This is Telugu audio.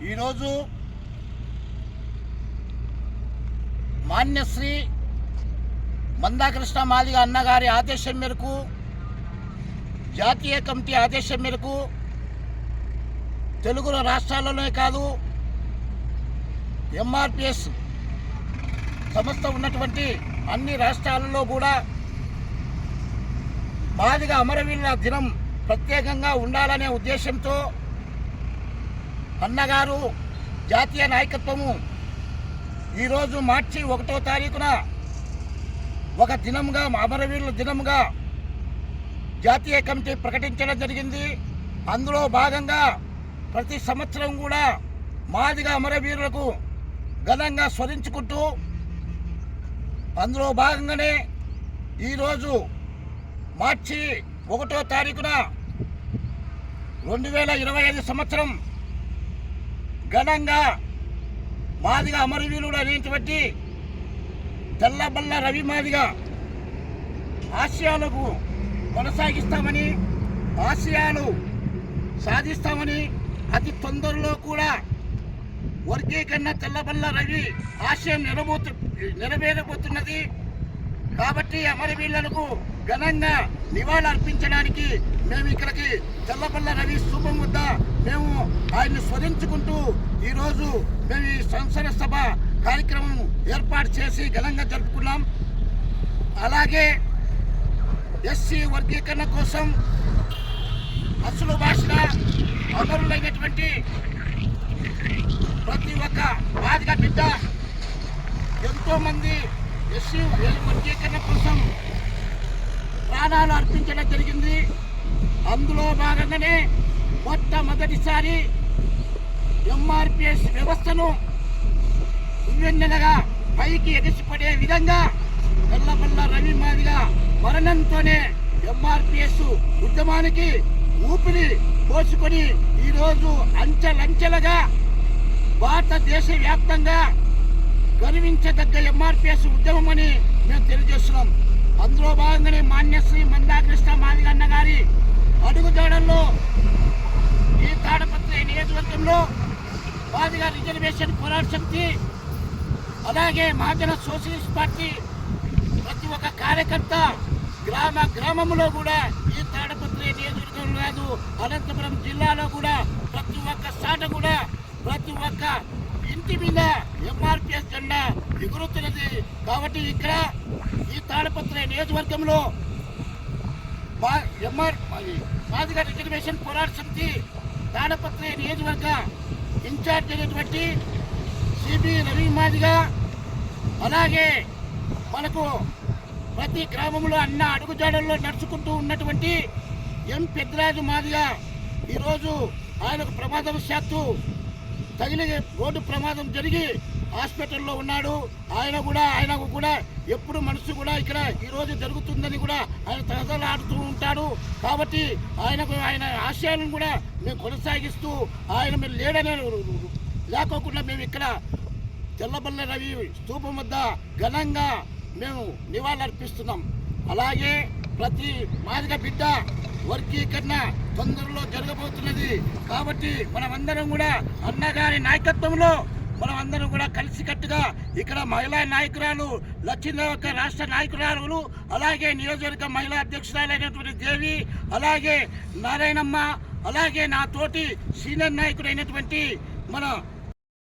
ఈరోజు మాన్యశ్రీ మందాకృష్ణ మాదిగ అన్నగారి ఆదేశం మేరకు జాతీయ కమిటీ ఆదేశం మేరకు తెలుగు రాష్ట్రాల్లోనే కాదు ఎంఆర్పిఎస్ సంస్థ ఉన్నటువంటి అన్ని రాష్ట్రాలలో కూడా మాదిగ అమరవీరుల దినం ప్రత్యేకంగా ఉండాలనే ఉద్దేశంతో అన్నగారు జాతీయ నాయకత్వము ఈరోజు మార్చి ఒకటో తారీఖున ఒక దినంగా అమరవీరుల దినంగా జాతీయ కమిటీ ప్రకటించడం జరిగింది. అందులో భాగంగా ప్రతి సంవత్సరం కూడా మాదిగా అమరవీరులకు ఘనంగా స్మరించుకుంటూ అందులో భాగంగానే ఈరోజు మార్చి ఒకటో తారీఖున రెండు వేల ఇరవై ఐదు సంవత్సరం ఘనంగా మాదిగా అమరవీరుడు అనేటువంటి తెల్లబల్ల రవి మాదిగా ఆశయాలకు కొనసాగిస్తామని ఆశయాలు సాధిస్తామని అతి తొందరలో కూడా వర్గీకరణ తెల్లబల్ల రవి ఆశయం నెరబోతు నెరవేరబోతున్నది. కాబట్టి అమరవీరులకు ఘనంగా నివాళులు అర్పించడానికి మేము ఇక్కడికి తెల్లపల్ల రవి స్థూపం వద్ద మేము ఆయన్ని స్మరించుకుంటూ ఈరోజు మేము ఈ సంసద సభ కార్యక్రమం ఏర్పాటు చేసి ఘనంగా జరుపుకున్నాం. అలాగే ఎస్సీ వర్గీకరణ కోసం అసలు భాషల అమరులైనటువంటి ప్రతి ఒక్క బాధిక బిడ్డ ఎంతోమంది ఎస్సీ వర్గీకరణ కోసం ప్రాణాలు అర్పించడం జరిగింది. అందులో భాగంగానే మొట్టమొదటిసారి ఎంఆర్పిఎస్ వ్యవస్థను ఉవ్వెన్నెలగా పైకి ఎగసిపడే విధంగా తెల్లబల్ల రవి మాదిగా మరణంతోనే ఎంఆర్పిఎస్ ఉద్యమానికి ఊపిరి పోసుకొని ఈరోజు అంచెలంచెలుగా భారతదేశ వ్యాప్తంగా గర్వించదగ్గ ఎంఆర్పిఎస్ ఉద్యమం అని మేము తెలియజేస్తున్నాం. అందులో భాగంగానే మాన్యశ్రీ మందాకృష్ణ మాదిగన్న గారి అడుగుజాడల్లో ఈ తాడపత్రి నియోజకవర్గంలో మాదిగా రిజర్వేషన్ పోరాట శక్తి అలాగే మహాజన సోషలిస్ట్ పార్టీ ప్రతి ఒక్క కార్యకర్త గ్రామ గ్రామంలో కూడా ఈ తాడపత్రి నియోజకవర్గం లేదు అనంతపురం జిల్లాలో కూడా ప్రతి ఒక్క సాట కూడా ప్రతి ఒక్క ఇంటి మీద ఎంఆర్పిఎస్ జెండా ఎగురుతున్నది. కాబట్టి ఇక్కడ ఈ తాడపత్రి నియోజకవర్గంలో మా ఎంఆర్ మాదిగా రిజర్వేషన్ పోరాట సమితి తాడపత్రి నియోజకవర్గ ఇన్ఛార్జ్ అయినటువంటి సిబి రవి మాదిగా అలాగే మనకు ప్రతి గ్రామంలో అన్న అడుగుజాడల్లో నడుచుకుంటూ ఉన్నటువంటి ఎం పెద్దరాజు మాదిగా ఈరోజు ఆయనకు ప్రమాదవశాత్తు తగిలి రోడ్డు ప్రమాదం జరిగి హాస్పిటల్లో ఉన్నాడు. ఆయన కూడా ఆయనకు కూడా ఎప్పుడు మనసు కూడా ఇక్కడ ఈరోజు జరుగుతుందని కూడా ఆయన తగదలాడుతూ ఉంటాడు. కాబట్టి ఆయనకు ఆయన ఆశయాలను కూడా మేము కొనసాగిస్తూ ఆయన మీరు లేడనే లేకోకుండా మేము ఇక్కడ తెల్లబల్ల రవి స్తూపం వద్ద ఘనంగా మేము నివాళులర్పిస్తున్నాం. అలాగే ప్రతి మాదిగ బిడ్డ వర్గీకరణ తొందరలో జరగబోతున్నది. కాబట్టి మనమందరం కూడా అన్నగారి నాయకత్వంలో మనమందరం కూడా కలిసికట్టుగా ఇక్కడ మహిళా నాయకురాలు లక్ష్మీదేవక రాష్ట్ర నాయకురాలు అలాగే నియోజకవర్గ మహిళా అధ్యక్షురాలైనటువంటి దేవి అలాగే నారాయణమ్మ అలాగే నా తోటి సీనియర్ నాయకుడైనటువంటి మన